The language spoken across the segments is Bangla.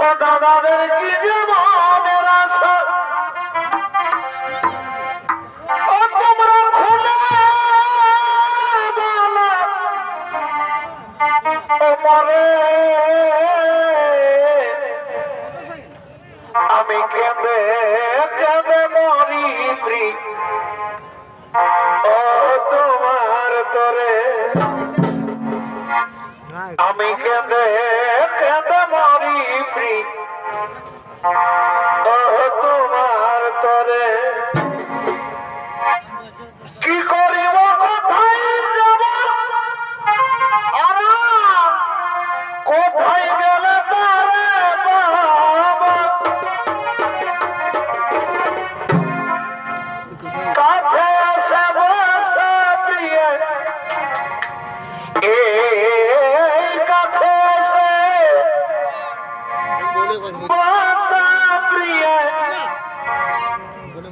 ও দাদাদের কি যে মনের আশা?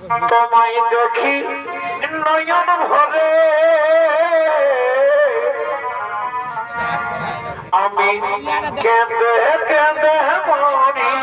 তোমায় দেখি নয়ন ভরে। আমি কেঁদে কেঁদে মরি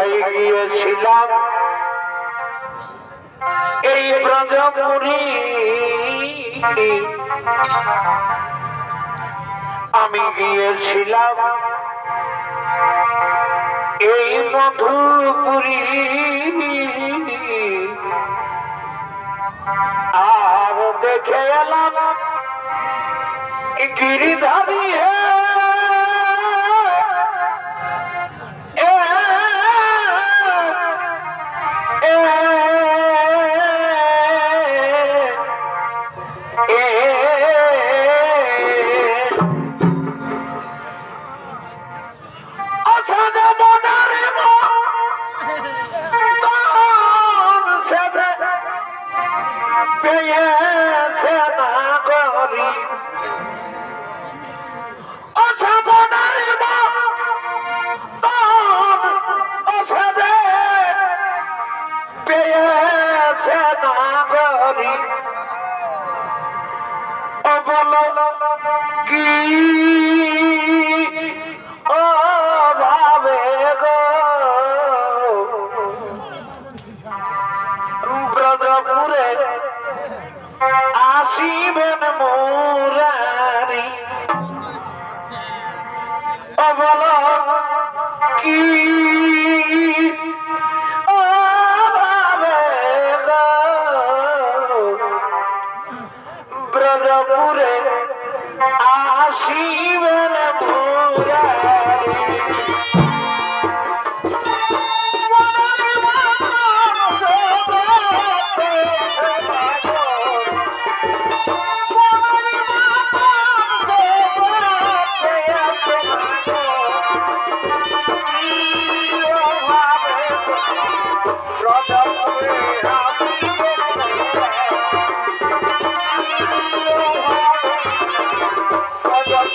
ভাই গিয়েছিলাম এই ব্রজপুরি আমি গিয়েছিলাম এই মধুপুরি। আর দেখে এলাম গিরিধারী হ্যাঁ কি? ও ভাবে গো। ব্রজপুরে আসিবেন মোরারি। অবল কি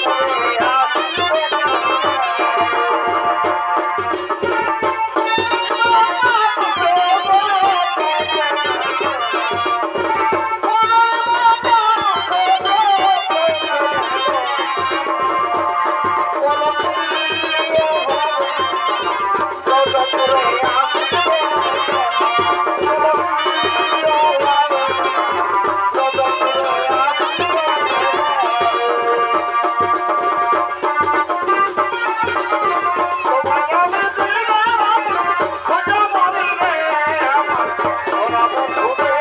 Yeah. বন্ধু